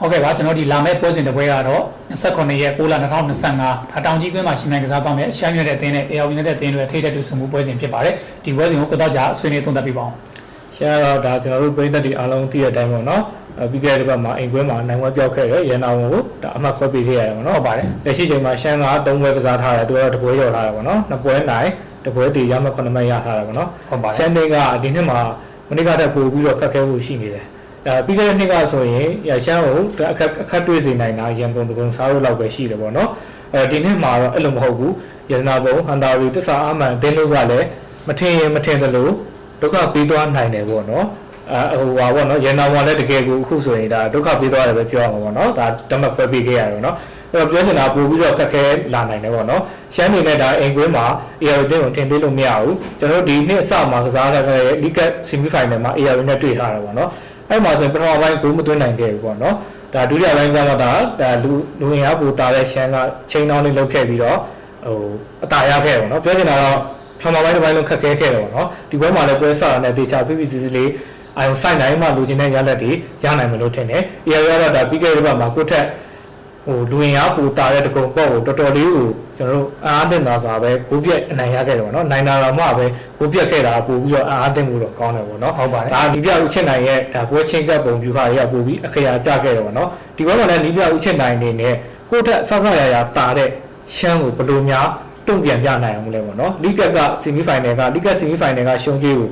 ဟုတ်ကဲ့ပါကျွန်တော်ဒီလာမယ့်ပွဲစဉ်တစ်ပွဲကတော့29ရက်6လ2025ဒါတောင်ကြီးကွင်းမှာရှင်မြန်ကစားသွားမယ်ရှမ်းရွက်တဲ့အသင်းနဲ့ AR နဲ့တဲ့အသင်းတွေထိတဲ့တူဆုံမှုပွဲစဉ်ဖြစ်ပါတယ်ဒီပွဲစဉ်ကိုကိုတော့ကြာဆွေးနွေးသုံးသပ်ပြပါအောင်ရှမ်းတော့ဒါကျွန်တော်တို့ပြည်သက်တွေအားလုံးသိတဲ့အတိုင်းပေါ့နော်အဲပြီးခဲ့တဲ့ဘက်မှာအိမ်ကွင်းမှာနိုင်ဝဲပြောက်ခဲ့တယ်ရန်နာဝန်ကိုဒါအမှတ်ခွဲပေးခဲ့ရတယ်ပေါ့နော်ဟုတ်ပါတယ်လက်ရှိချိန်မှာရှမ်းက3ပွဲကစားထားတယ်သူကတော့တပွဲရော်ထားတယ်ပေါ့နော်နှစ်ပွဲနိုင်တပွဲတည်ရမှ9မှတ်ရထားတယ်ပေါ့နော်ဟုတ်ပါတယ်ရှမ်းတင်းကဒီနှစ်မှာမနေ့ကတည်းကပို့ပြီးတော့ခက်ခဲဖို့ရှိနေတယ် အဲပြီးခဲ့တဲ့နှစ်ကဆိုရင်ရရှမ်းကိုဒါအခက်အခက်တွေ့စေနိုင်တာရန်ကုန်တကုံစားလို့လောက်ပဲရှိတယ်ပေါ့နော်အဲဒီနှစ်မှာတော့အဲ့လိုမဟုတ်ဘူးရတနာဘုံဟန်တာရီတစ္ဆာအမှန်အသင်းတို့ကလည်းမထင်ရင်မထင်တယ်လို့ဒုက္ခပေးသွားနိုင်တယ်ပေါ့နော်အဲဟိုပါပေါ့နော်ရန်နာဘုံကလည်းတကယ်ကိုအခုဆိုရင်ဒါဒုက္ခပေးသွားတယ်ပဲပြောရမှာပေါ့နော်ဒါတမတ်ခွဲပေးခဲ့ရတယ်နော်အဲ့တော့ပြောချင်တာပို့ပြီးတော့ခက်ခဲလာနိုင်တယ်ပေါ့နော်ရှမ်းနေနဲ့ဒါအိမ်ကွင်းမှာ AR တင်းကိုထင်သေးလို့မရဘူးကျွန်တော်တို့ဒီနှစ်အစမှာကစားတဲ့ League Semi Final မှာ AR နဲ့တွေ့ထားတယ်ပေါ့နော် အဲ့မှာဆိုရင်ပထမပိုင်းကိုမသွင်းနိုင်ခဲ့ဘူးပေါ့နော်ဒါဒုတိယပိုင်းကျတော့ဒါဒါလူလူငယ်အားပူတာတဲ့ရှမ်းကချိန်တောင်းလေးလုပ်ခဲ့ပြီးတော့ဟိုအတာရခဲ့ပေါ့နော်ပြောချင်တာတော့ပထမပိုင်းတစ်ပိုင်းလုံးခက်ခဲခဲ့တယ်ပေါ့နော်ဒီဘက်မှာလည်းပွဲစားရတဲ့တေချာ PPC လေးအယုံဆိုင်နိုင်မှလူချင်းတဲ့ရလက်တွေရနိုင်မလို့ထင်တယ်။ AR ကတော့ဒါပြီးခဲ့တဲ့ဘက်မှာကိုထက်ဟိုလူဝင်အားပူတာတဲ့တကုံပေါ့ကိုတော်တော်လေးကို ကျွန်တော်တို့အားအသင့်သာစွာပဲကိုပြက်အနိုင်ရခဲ့တယ်ပေါ့နော်နိုင်တာတော့မှပဲကိုပြက်ခဲ့တာပို့ပြီးတော့အားအသင့်မှုတော့ကောင်းတယ်ပေါ့နော်ဟုတ်ပါတယ်ဒါဒီပြဦးချစ်နိုင်ရဲ့ဒါပွဲချင်းကပ်ပုံပြူခါတွေကပို့ပြီးအခရာကြခဲ့တယ်ပေါ့နော်ဒီဘက်မှာလည်းဒီပြဦးချစ်နိုင်နေနဲ့ကိုထက်ဆဆရရတာတဲ့ရှမ်းကိုဘယ်လိုများတုံ့ပြန်ပြနိုင်အောင်လဲပေါ့နော်လီကက်ကဆီမီဖိုင်နယ်ကလီကက်ဆီမီဖိုင်နယ်ကရှုံးကြီးကို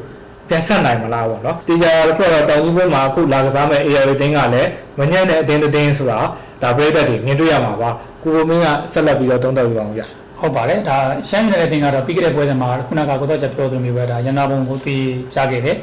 ပြန်ဆက်နိုင်မလားပေါ့နော်တေချာတစ်ခုတော့တောင်ကြီးဘက်မှာအခုလာကစားမဲ့ AR တင်းကလည်းမညံ့တဲ့အတင်းတင်းဆိုတာ ဒါပြည်သက်တွေမြင်တွေ့ရမှာပါကိုရိုမင်းကဆက်လက်ပြီးတော့သုံးသပ်ပြပါအောင်ဗျဟုတ်ပါတယ်ဒါရှမ်းရွက်တဲ့အသင်းကတော့ပြီးခဲ့တဲ့ပွဲစဉ်မှာခုနကကိုတော့ကြာပြောသလိုမျိုးပဲဒါရန်နာဘုံကိုတည်ကြခဲ့တယ်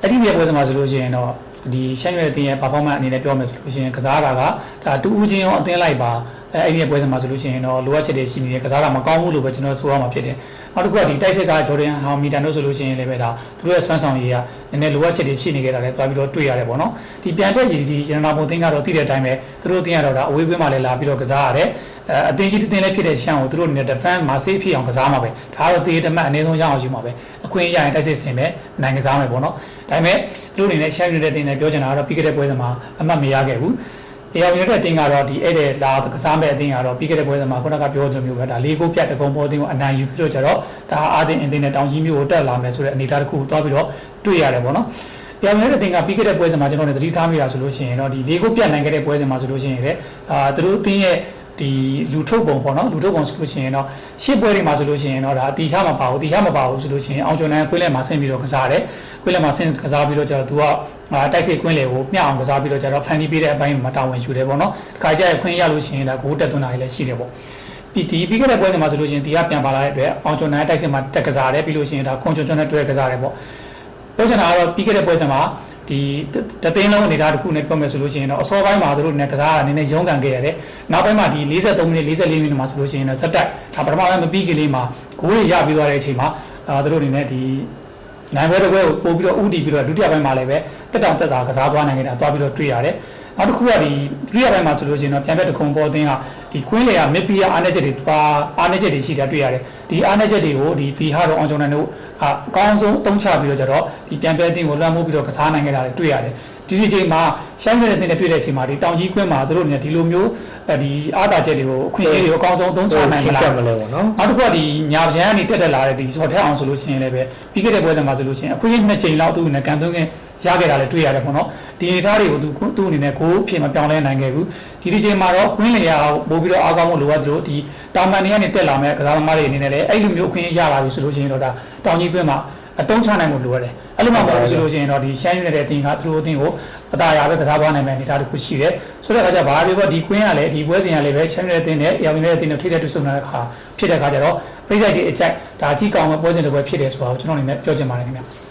အဲ့ဒီပွဲစဉ်မှာဆိုလို့ရှိရင်တော့ဒီရှမ်းရွက်တဲ့အသင်းရဲ့ performance အနေနဲ့ပြောမယ်ဆိုလို့ရှိရင်ကစားတာကဒါတူဦးချင်းရောအသင်းလိုက်ပါ အဲအဲ့ဒီပွဲစဉ်မှာဆိုလို့ရှိရင်တော့လိုအပ်ချက်တွေရှိနေတယ်ကစားတာမကောင်းဘူးလို့ပဲကျွန်တော်ဆိုရမှာဖြစ်တယ်နောက်တစ်ခုကဒီတိုက်စစ်ကဂျော်ဒန်ဟောင်မီတန်တို့ဆိုလို့ရှိရင်လည်းပဲဒါသူတို့ရဲ့စွမ်းဆောင်ရည်ကနည်းနည်းလိုအပ်ချက်တွေရှိနေကြတာလည်းသွားပြီးတော့တွေ့ရတယ်ပေါ့နော်ဒီပြန်ပြည့်ရည်ဒီရန်နာဘုံသင်းကတော့သိတဲ့အတိုင်းပဲသူတို့တင်းရတော့ဒါအဝေးကွင်းမှာလည်းလာပြီးတော့ကစားရတယ်အဲအသင်းကြီးတစ်သင်းလည်းဖြစ်တဲ့ရှမ်းကိုသူတို့အနေနဲ့ defense မှာ safe ဖြစ်အောင်ကစားမှာပဲဒါကတော့တည်တမတ်အနည်းဆုံးရအောင်ရှိမှာပဲအခွင့်အရေးရရင်တိုက်စစ်ဆင်ပဲနိုင်ကစားမယ်ပေါ့နော်ဒါပေမဲ့သူတို့အနေနဲ့ရှမ်းယူတဲ့တင်းနဲ့ပြောချင်တာကတော့ပြီးခဲ့တဲ့ပွဲစဉ်မှာအမှတ်မရခဲ့ဘူး အေယောင်ရတဲ့အတင်းကတော့ဒီအဲ့တဲ့လာကစားမဲ့အတင်းကတော့ပြီးခဲ့တဲ့ပွဲစဉ်မှာခုနကပြောသလိုမျိုးပဲဒါလေးကိုပြတ်တကုံပေါ်အတင်းကိုအနိုင်ယူပြီးတော့ကြတော့ဒါအာတင်းအတင်းနဲ့တောင်ကြီးမျိုးကိုတက်လာမယ်ဆိုတဲ့အနေအထားတစ်ခုကိုတွားပြီးတော့တွေ့ရတယ်ပေါ့နော်။အေယောင်ရတဲ့အတင်းကပြီးခဲ့တဲ့ပွဲစဉ်မှာကျွန်တော်တို့သတိထားမိတာဆိုလို့ရှိရင်တော့ဒီလေးကိုပြတ်နိုင်ခဲ့တဲ့ပွဲစဉ်မှာဆိုလို့ရှိရင်လေအာသူတို့အတင်းရဲ့ ဒီလူထုတ်ပုံပေါ့နော်လူထုတ်ပုံဆိုလို့ရှိရင်တော့ရှစ်ပွဲတွေမှာဆိုလို့ရှိရင်တော့ဒါအတီခါမပါဘူးအတီခါမပါဘူးဆိုလို့ရှိရင်အောင်ကျော်နိုင်ကွင်းလဲမှာဆင်းပြီးတော့ကစားတယ်ကွင်းလဲမှာဆင်းကစားပြီးတော့ကျတော့သူကအာတိုက်စစ်ကွင်းလဲကိုမျှအောင်ကစားပြီးတော့ကျတော့ဖန်တီးပေးတဲ့အပိုင်းမှာတာဝန်ယူတယ်ပေါ့နော်ဒီခါကျရင်ခွင့်ရလို့ရှိရင်ဒါဂိုးတက်သွင်းတာလည်းရှိတယ်ပေါ့ပြီးဒီပြီးခဲ့တဲ့ပွဲစဉ်မှာဆိုလို့ရှိရင်ဒီကပြန်ပါလာတဲ့အတွက်အောင်ကျော်နိုင်တိုက်စစ်မှာတက်ကစားတယ်ပြီးလို့ရှိရင်ဒါခွန်ကျော်ကျော်နဲ့တွဲကစားတယ်ပေါ့ပြောချင်တာကတော့ပြီးခဲ့တဲ့ပွဲစဉ်မှာ ဒီတသိန်းလုံးအနေထားတစ်ခုနဲ့ပြောမယ်ဆိုလို့ရှိရင်တော့အစောပိုင်းမှာသူတို့နဲ့ကစားတာနည်းနည်းရုန်းကန်ခဲ့ရတယ်။နောက်ပိုင်းမှာဒီ43မိနစ်44မိနစ်မှာဆိုလို့ရှိရင်တော့စက်တက်ဒါပထမပိုင်းမပြီးကလေးမှာဂိုးတွေရပြီးသွားတဲ့အချိန်မှာအာသူတို့အနေနဲ့ဒီနိုင်ပွဲတစ်ပွဲကိုပို့ပြီးတော့ဥတီပြီးတော့ဒုတိယပိုင်းမှာလည်းပဲတက်တောင်တက်တာကစားသွားနိုင်ခဲ့တာသွားပြီးတော့တွေ့ရတယ်။ နောက်တစ်ခုကဒီဒုတိယပိုင်းမှာဆိုလို့ရှိရင်တော့ပြန်ပြတ်တခုံပေါ်အသင်းကဒီကွင်းလေကမစ်ပီယာအားနေချက်တွေပါအားနေချက်တွေရှိတာတွေ့ရတယ်။ဒီအားနေချက်တွေကိုဒီတီဟာတော့အောင်ကျော်နိုင်တို့အကောင်းဆုံးအသုံးချပြီးတော့ကြတော့ဒီပြန်ပြတ်အသင်းကိုလွှမ်းမိုးပြီးတော့ကစားနိုင်ခဲ့တာလည်းတွေ့ရတယ်။ဒီဒီချိန်မှာရှမ်းပြည်နယ်တင်တဲ့တွေ့တဲ့အချိန်မှာဒီတောင်ကြီးကွင်းမှာသူတို့အနေနဲ့ဒီလိုမျိုးဒီအားသာချက်တွေကိုအခွင့်အရေးတွေကိုအကောင်းဆုံးအသုံးချနိုင်မလားကပ်မလဲပေါ့နော်နောက်တစ်ခုကဒီညာပကြံကနေတက်တက်လာတဲ့ဒီဇော်ထက်အောင်ဆိုလို့ရှိရင်လည်းပဲပြီးခဲ့တဲ့ပွဲစဉ်မှာဆိုလို့ရှိရင်အခွင့်အရေးနှစ်ချိန်လောက်သူ့အနေနဲ့ကန်သွင်းခင် ရခဲ့တာလည်းတွေ့ရတယ်ပေါ့နော်ဒီအနေထားတွေကိုသူသူ့အနေနဲ့ကိုဖြစ်မပြောင်းလဲနိုင်ခဲ့ဘူးဒီဒီချိန်မှာတော့ကွင်းလေယာပို့ပြီးတော့အားကောင်းမှုလိုအပ်သလိုဒီတာမန်တွေကနေတက်လာမဲ့ကစားသမားတွေအနေနဲ့လည်းအဲ့လိုမျိုးအခွင့်အရေးရလာပြီဆိုလို့ရှိရင်တော့ဒါတောင်ကြီးကွင်းမှာအတုံးချနိုင်မှုလိုရတယ်အဲ့လိုမှမဟုတ်ဘူးဆိုလို့ရှိရင်တော့ဒီရှမ်းယူနေတဲ့အတင်းကသူတို့အတင်းကိုအသာရပဲကစားသွားနိုင်မယ့်အနေအထားတစ်ခုရှိတယ်ဆိုတဲ့အခါကျဘာပဲပြောဒီကွင်းကလည်းဒီပွဲစဉ်ကလည်းပဲရှမ်းယူနေတဲ့အတင်းနဲ့ရောင်ယူနေတဲ့အတင်းနဲ့ထိတဲ့တူဆုံတဲ့အခါဖြစ်တဲ့အခါကျတော့ပြိဿကြီးအကြိုက်ဒါအကြီးကောင်မဲ့ပွဲစဉ်တစ်ပွဲဖြစ်တယ်ဆိုတာကိုကျွန်တော်အနေနဲ့ပြောချင်ပါတယ်ခင်ဗျာ